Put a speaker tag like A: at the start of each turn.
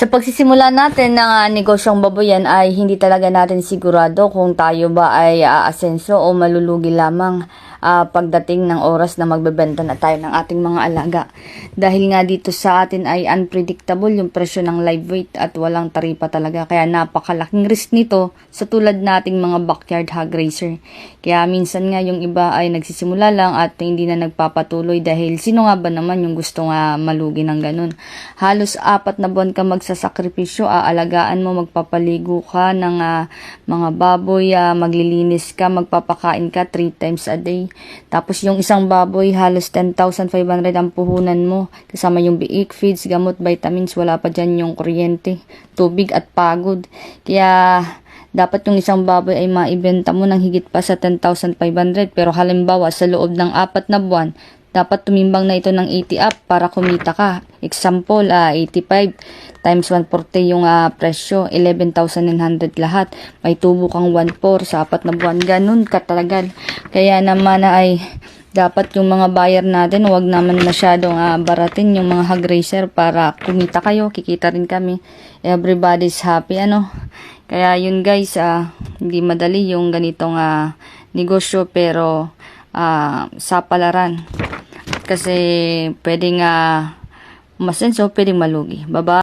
A: Sa pagsisimula natin ng ah, negosyong baboyan ay hindi talaga natin sigurado kung tayo ba ay aasenso o malulugi lamang ah, pagdating ng oras na magbebenta na tayo ng ating mga alaga. Dahil nga dito sa atin ay unpredictable yung presyo ng live weight at walang taripa talaga. Kaya napakalaking risk nito sa tulad nating mga backyard hog raiser. Kaya minsan nga yung iba ay nagsisimula lang at hindi na nagpapatuloy dahil sino nga ba naman yung gusto nga malugi ng ganun. Halos apat na buwan ka magsasakripisyo, aalagaan mo, magpapaligo ka ng ah, mga baboy, ah, maglilinis ka, magpapakain ka 3 times a day. Tapos yung isang baboy, halos 10,500 ang puhunan mo. Kasama yung biik, feeds, gamot, vitamins, wala pa dyan yung kuryente, tubig at pagod. Kaya dapat yung isang baboy ay maibenta mo ng higit pa sa 10,500 pero halimbawa sa loob ng apat na buwan dapat tumimbang na ito ng 80 up para kumita ka. Example, ah, 85 times 140 yung ah, presyo, 11,900 lahat. May tubo kang 1.4 sa apat na buwan. Ganun katalagal. Kaya naman na ay dapat yung mga buyer natin, wag naman masyadong ah, baratin yung mga hog raiser para kumita kayo, kikita rin kami. Everybody's happy, ano. Kaya yun guys, ah, hindi madali yung ganitong ah, negosyo pero ah, sa palaran. Kasi pwedeng uh, masenso, pwedeng malugi. Baba.